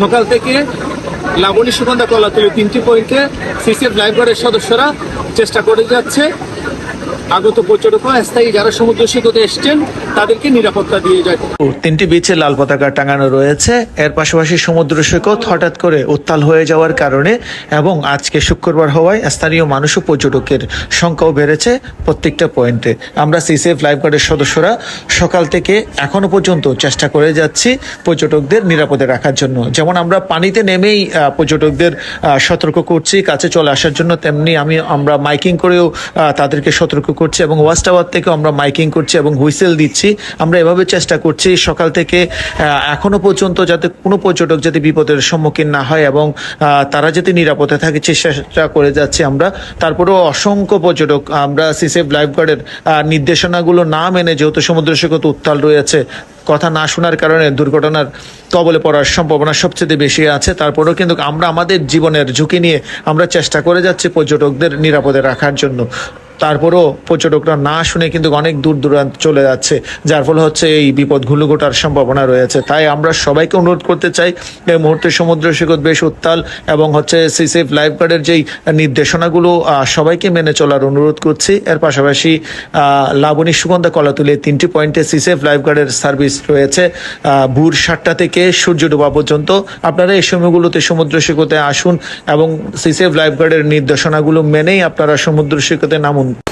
সকাল থেকে লাবণী, সুগন্ধা, কলাতলি তিনটি পয়েন্টে সিসিএফ লাইব্রেরির সদস্যরা চেষ্টা করে যাচ্ছে। আগত পর্যটক স্থায়ী যারা সমুদ্র সৈকতে এসছেন তাদেরকে নিরাপত্তা দিয়ে যায়। তিনটি বিচে লাল পতাকা টাঙানো রয়েছে। এর পাশাপাশি সমুদ্র সৈকত হঠাৎ করে উত্তাল হয়ে যাওয়ার কারণে এবং আজকে শুক্রবার হওয়ায় স্থানীয় মানুষ ও পর্যটকের সংখ্যাও বেড়েছে প্রত্যেকটা পয়েন্টে। আমরা সিসিএফ লাইফগার্ডের সদস্যরা সকাল থেকে এখনও পর্যন্ত চেষ্টা করে যাচ্ছি পর্যটকদের নিরাপদে রাখার জন্য। যেমন আমরা পানিতে নেমেই পর্যটকদের সতর্ক করছি, কাছে চলে আসার জন্য, তেমনি আমি, আমরা মাইকিং করেও তাদেরকে সতর্ক করছি এবং ওয়াচ টাওয়ার থেকেও আমরা মাইকিং করছি এবং হুইসেল দিচ্ছি। আমরা এভাবে চেষ্টা করছি সকাল থেকে এখনও পর্যন্ত যাতে কোনো পর্যটক যাতে বিপদের সম্মুখীন না হয় এবং তারা যাতে নিরাপদে থাকে চেষ্টা করে যাচ্ছি আমরা। তারপরেও অসংখ্য পর্যটক, আমরা সিসেফ লাইফগার্ডের নির্দেশনাগুলো না মেনে যেহেতু সমুদ্র সৈকত উত্তাল রয়েছে, কথা না শোনার কারণে দুর্ঘটনার কবলে পড়ার সম্ভাবনা সবচেয়ে বেশি আছে। তারপরেও কিন্তু আমরা আমাদের জীবনের ঝুঁকি নিয়ে আমরা চেষ্টা করে যাচ্ছি পর্যটকদের নিরাপদে রাখার জন্য। তারপরেও পর্যটকরা না শুনে কিন্তু অনেক দূর দূরান্ত চলে যাচ্ছে, যার ফলে হচ্ছে এই বিপদগুলো ঘটার সম্ভাবনা রয়েছে। তাই আমরা সবাইকে অনুরোধ করতে চাই, এই মুহূর্তে সমুদ্র সৈকত বেশ উত্তাল এবং হচ্ছে সিসেফ লাইফগার্ডের যেই নির্দেশনাগুলো সবাইকে মেনে চলার অনুরোধ করছি। এর পাশাপাশি লাবণী সুগন্ধা কলাতুলে তিনটি পয়েন্টে সিসেফ লাইফগার্ডের সার্ভিস রয়েছে ভোর সাতটা থেকে সূর্য ডোবা পর্যন্ত। আপনারা এই সময়গুলোতে সমুদ্র সৈকতে আসুন এবং সিসেফ লাইফগার্ডের নির্দেশনাগুলো মেনেই আপনারা সমুদ্র সৈকতে নামুন। and